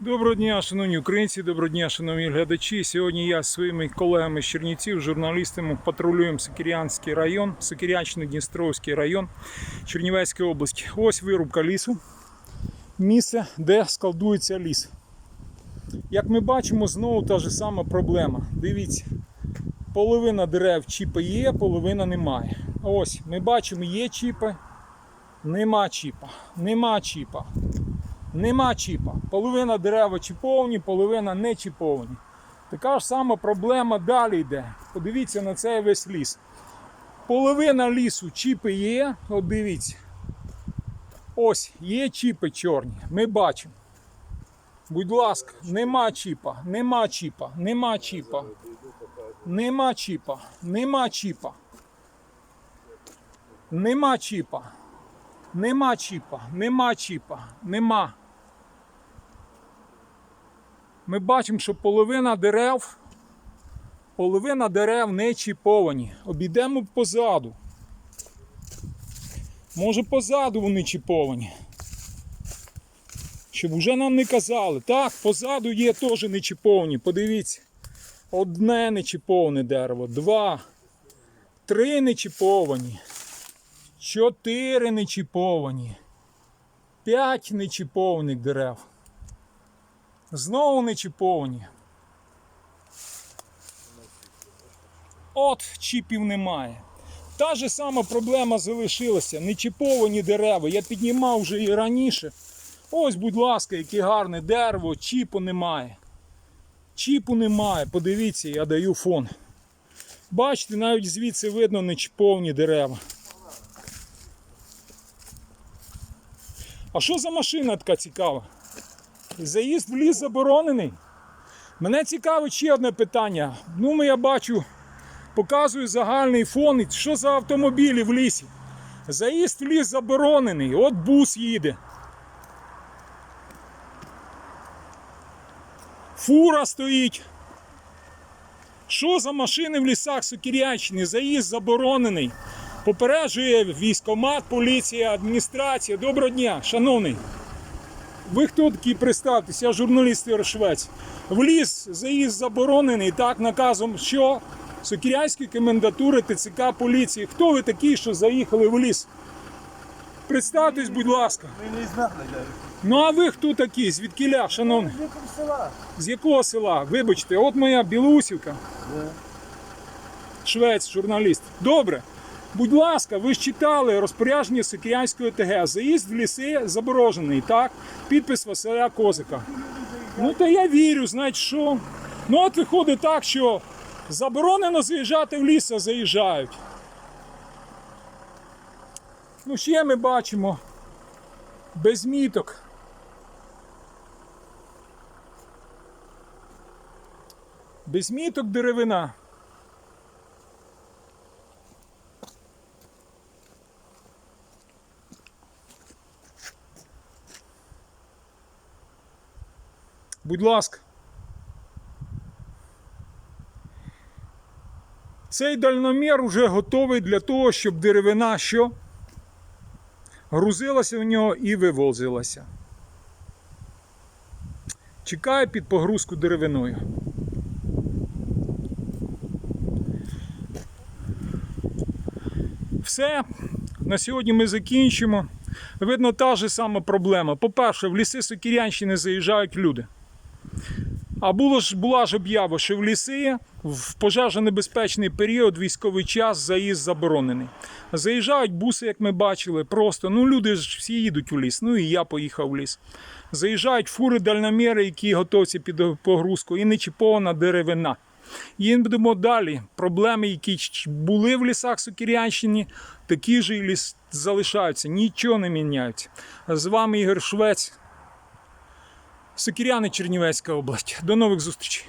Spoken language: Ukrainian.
Доброго дня, шановні українці, доброго дня, шановні глядачі. Сьогодні я з своїми колегами з Чернівців, журналістами патрулюємо Сокирянський район, Сокирячно-Дністровський район Чернівецької області. Ось вирубка лісу, місце, де складується ліс. Як ми бачимо, знову та ж сама проблема. Дивіться, половина дерев чіпи є, половина немає. Ось ми бачимо, є чіпи, нема чіпа, нема чіпа. Нема чіпа. Половина дерева чіповані, половина не чіповані. Така ж сама проблема далі йде. Подивіться на цей весь ліс. Половина лісу чіпи є. От дивіться. Ось є чіпи чорні. Ми бачимо. Будь ласка, нема чіпа, нема чіпа, нема чіпа. Нема чіпа, нема чіпа. Нема чіпа. Нема чіпа, нема чіпа, нема. Ми бачимо, що половина дерев, половина дерев не чіповані. Обійдемо позаду. Може позаду вони чіповані. Щоб вже нам не казали. Так, позаду є теж не чіповані. Подивіться. Одне не чіповане дерево, два, три не чіповані. Чотири нечіповані. П'ять нечіпованих дерев. Знову нечіповані. От чіпів немає. Та ж сама проблема залишилася. Нечіповані дерева. Я піднімав вже і раніше. Ось, будь ласка, яке гарне дерево, чіпу немає. Чіпу немає. Подивіться, я даю фон. Бачите, навіть звідси видно нечіповані дерева. А що за машина така цікава? Заїзд в ліс заборонений. Мене цікавить ще одне питання. Ну, я бачу, показую загальний фон. Що за автомобілі в лісі? Заїзд в ліс заборонений. От бус їде. Фура стоїть. Що за машини в лісах Сокірячні? Заїзд заборонений. Попереджує військомат, поліція, адміністрація. Доброго дня, шановний. Ви хто такий представтесь? Я журналіст Ігор Швець. В ліс заїзд заборонений так наказом що? Сокірянської комендатури ТЦК поліції. Хто ви такі, що заїхали в ліс? Представтесь, будь ласка. Ми не знали. Ну а ви хто такі? Звідкіля, шановний? З якого села? З якого села? Вибачте, от моя Білусівка. Швець, журналіст. Добре. Будь ласка, ви ж читали розпорядження Сокіянської ТГ. Заїзд в ліси заборожений, так? Підпис Василя Козика. Ну та я вірю, знаєте що. Ну от виходить так, що заборонено заїжджати в ліс, а заїжджають. Ну, ще ми бачимо без міток. Без міток деревина. Будь ласка. Цей дальномір вже готовий для того, щоб деревина що? Грузилася в нього і вивозилася. Чекає під погрузку деревиною. Все, на сьогодні ми закінчимо. Видно, та ж сама проблема. По-перше, в ліси Сокірянщини заїжджають люди. А було ж, була ж об'ява, що в ліси в пожежонебезпечний період, військовий час, заїзд заборонений. Заїжджають буси, як ми бачили, просто. Ну, люди ж всі їдуть у ліс. Ну і я поїхав в ліс. Заїжджають фури дальноміри, які готовці під погрузку, і нечіпована деревина. Їдемо далі. Проблеми, які були в лісах Сокірянщини, такі ж і ліс залишаються, нічого не міняється. З вами Ігор Швець, Сокіряни, Чернівецька область. До нових зустрічей.